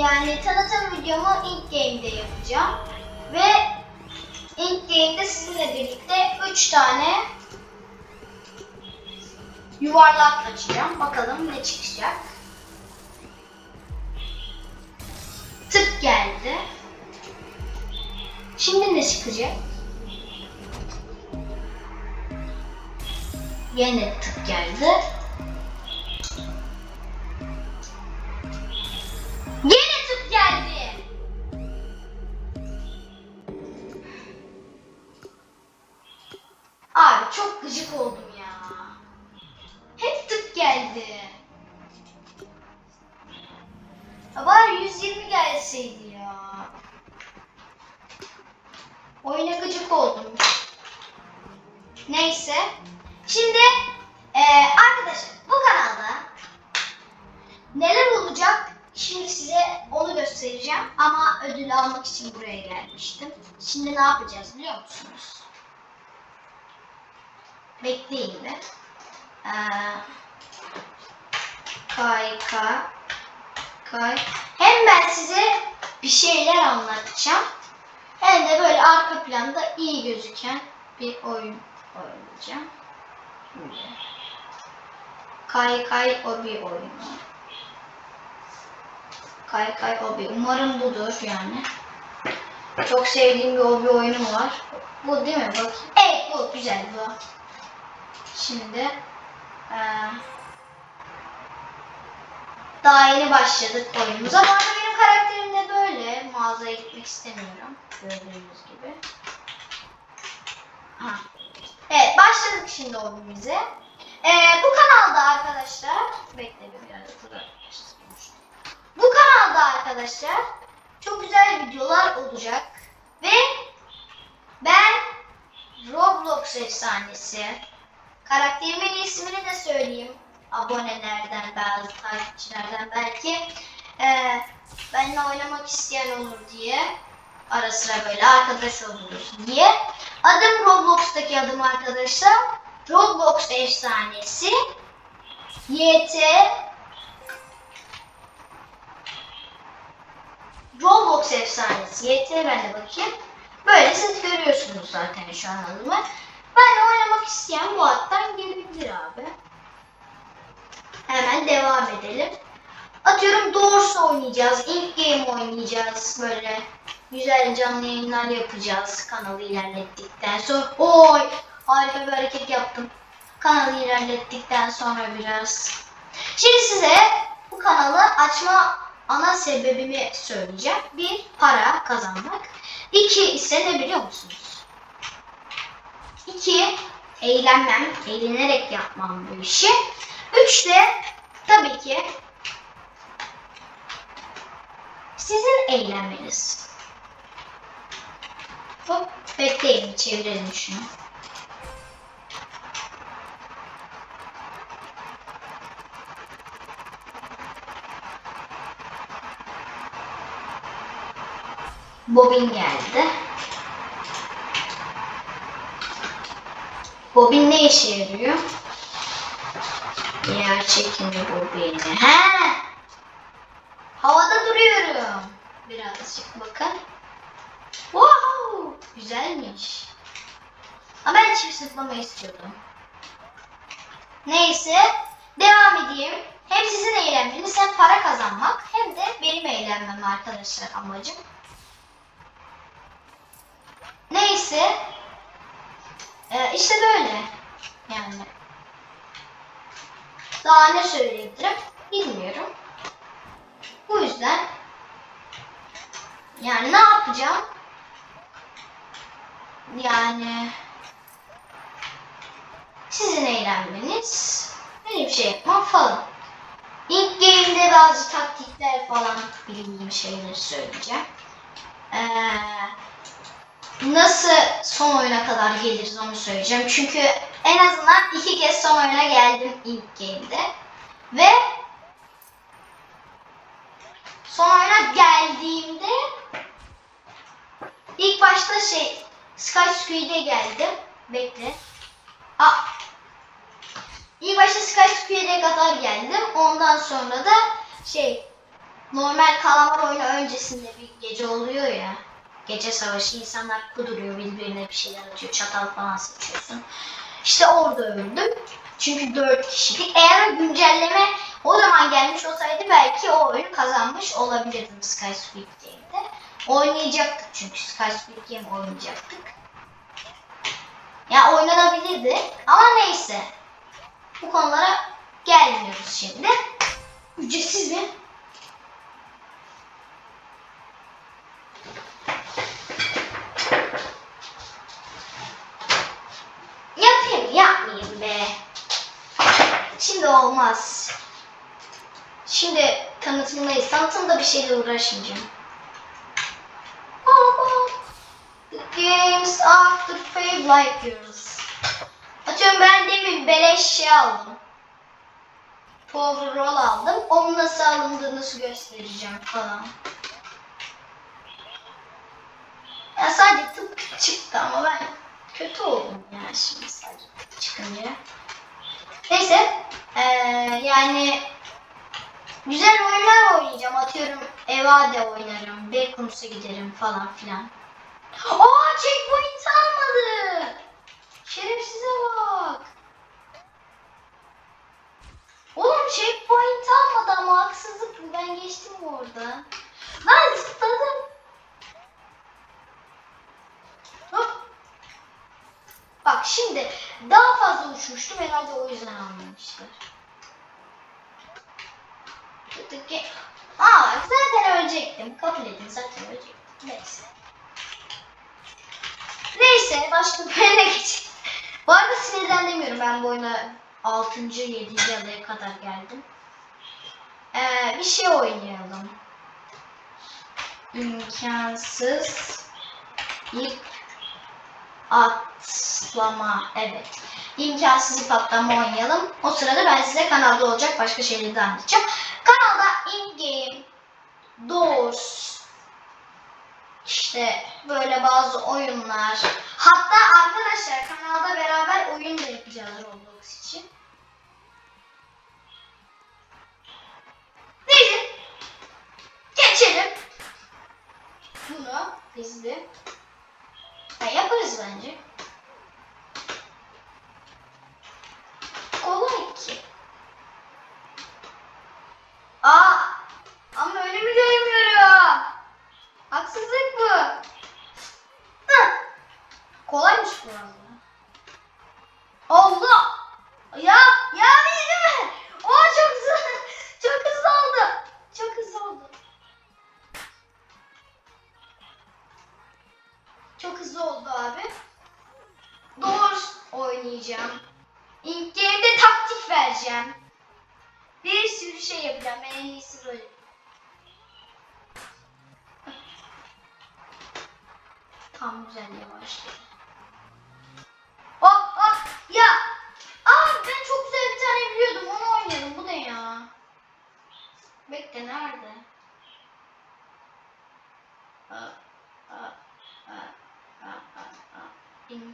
Yani tanıtım videomu ilk game'de yapacağım. Ve ilk game'de sizinle birlikte 3 tane yuvarlak açacağım. Bakalım ne çıkacak. Tık geldi. Şimdi ne çıkacak? Yine tık geldi. 120 gelseydi ya. Oyuna gıcık oldum. Neyse. Şimdi eee, arkadaşlar bu kanalda neler olacak şimdi size onu göstereceğim. Ama ödül almak için buraya gelmiştim. Şimdi ne yapacağız biliyor musunuz? Bekleyin de. Ee, kay kay kay. Hem ben size bir şeyler anlatacağım. Hem de böyle arka planda iyi gözüken bir oyun oynayacağım. Şimdi. Kay kay o bir oyunu. Kay kay o bir. Umarım budur yani. Çok sevdiğim bir hobi oyunu var. Bu değil mi? Bakayım. Evet bu güzel bu. Şimdi eee, daha yeni başladık oyunumuza. Bu arada benim karakterim de böyle. Mağazaya gitmek istemiyorum. Gördüğünüz gibi. Ha. Evet başladık şimdi oyunumuza. Ee, bu kanalda arkadaşlar bekle bir biraz Bu kanalda arkadaşlar çok güzel videolar olacak ve ben Roblox efsanesi karakterimin ismini de söyleyeyim abonelerden bazı takipçilerden belki ee, benimle oynamak isteyen olur diye ara sıra böyle arkadaş oluruz diye adım Roblox'taki adım arkadaşlar Roblox efsanesi YT Roblox efsanesi YT ben de bakayım. Böyle siz görüyorsunuz zaten şu an adımı. Ben oynamak isteyen bu hattan gelebilir devam edelim. Atıyorum doğrusu oynayacağız. ilk game oynayacağız. Böyle güzel canlı yayınlar yapacağız. Kanalı ilerlettikten sonra. Oy harika bir hareket yaptım. Kanalı ilerlettikten sonra biraz. Şimdi size bu kanalı açma ana sebebimi söyleyeceğim. Bir, para kazanmak. İki ise ne biliyor musunuz? İki, eğlenmem, eğlenerek yapmam bu işi. Üç de tabii ki sizin eğlenmeniz. Hop, bekleyin, çevirelim şunu. Bobin geldi. Bobin ne işe yarıyor? Yer çekimi bobini. He! Havada duruyorum. Birazcık bakın. Wow! Güzelmiş. Ama ben çift zıplamayı istiyordum. Neyse. Devam edeyim. Hem sizin eğlenmeniz hem para kazanmak hem de benim eğlenmem arkadaşlar amacım. Neyse. Ee, işte böyle. Yani. Daha ne söyleyebilirim bilmiyorum. Bu yüzden yani ne yapacağım? Yani sizin eğlenmeniz, benim şey yapmam falan. İlk game'de bazı taktikler falan bildiğim şeyleri söyleyeceğim. Ee, nasıl son oyuna kadar geliriz onu söyleyeceğim. Çünkü en azından iki kez son oyuna geldim ilk game'de. Ve son oyuna geldiğimde ilk başta şey Sky Squid'e geldim. Bekle. Aa, ilk başta Sky Squid'e kadar geldim. Ondan sonra da şey normal kalamar oyunu öncesinde bir gece oluyor ya. Gece savaşı insanlar kuduruyor birbirine bir şeyler atıyor. Çatal falan seçiyorsun. İşte orada öldüm. Çünkü 4 kişilik. Eğer güncelleme o zaman gelmiş olsaydı belki o oyunu kazanmış olabilirdim Sky Squid Game'de. Oynayacaktık çünkü Sky Squid Game oynayacaktık. Ya oynanabilirdi ama neyse. Bu konulara gelmiyoruz şimdi. Ücretsiz mi? Bir şeyle uğraşmayacağım. The games after fade like yours. Atıyorum ben demin beleş şey aldım. Power roll aldım. Onun nasıl alındığını göstereceğim falan. Ya sadece tıp çıktı ama ben kötü oldum ya şimdi sadece tıp çıkınca. Neyse. Ee, yani güzel oyunlar oynayacağım. Atıyorum Evade oynarım. Baconus'a giderim falan filan. Aa checkpoint almadı. Şerefsize bak. Oğlum checkpoint almadı ama haksızlık bu. Ben geçtim orada. Lan zıpladım. Hop. Bak şimdi daha fazla uçmuştum herhalde o yüzden almamışlar. Tık- Aa zaten ölecektim. Kabul edin zaten ölecektim. Neyse. Neyse başka bir oyuna geçelim. Bu arada sinirden demiyorum ben bu oyuna 6. 7. adaya kadar geldim. Ee, bir şey oynayalım. İmkansız ip atlama. Evet. İmkansız ip atlama oynayalım. O sırada ben size kanalda olacak başka şeyleri de anlatacağım. Kanalda in-game, doors, işte böyle bazı oyunlar. Hatta arkadaşlar kanalda beraber oyun da yapacağız Roblox için. Neyse. Geçelim. Bunu hızlı. Ha, yaparız bence. Çok hızlı oldu abi. Doğru oynayacağım. İlk game'de taktik vereceğim. Bir sürü şey yapacağım. En iyisi böyle. Tam güzel yavaşladı.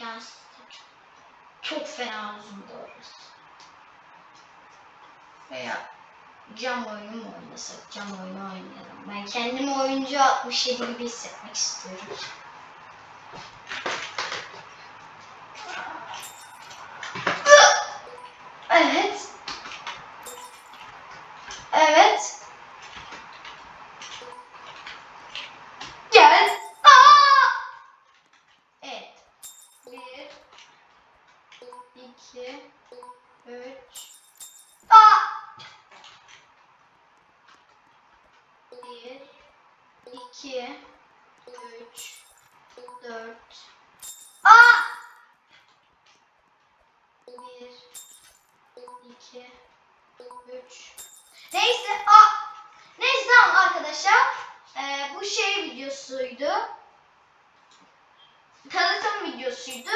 İmkansız. Çok, fena uzun doğrusu. Veya cam oyunu mu oynasak? Cam oyunu oynayalım. Ben kendimi oyuncu 67 gibi hissetmek istiyorum. 4 A 1 2 3 Neyse A Neyse tamam arkadaşlar ee, bu şey videosuydu tanıtım videosuydu.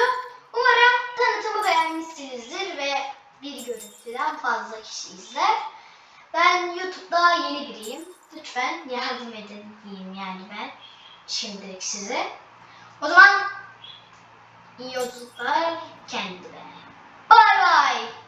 Umarım tanıtımı beğenmişsinizdir ve bir görüntüden fazla kişi izler. Ben YouTube'da yeni biriyim. Lütfen yardım edin diyeyim yani ben şimdilik size. O zaman iyi yolculuklar kendine. Bye bye.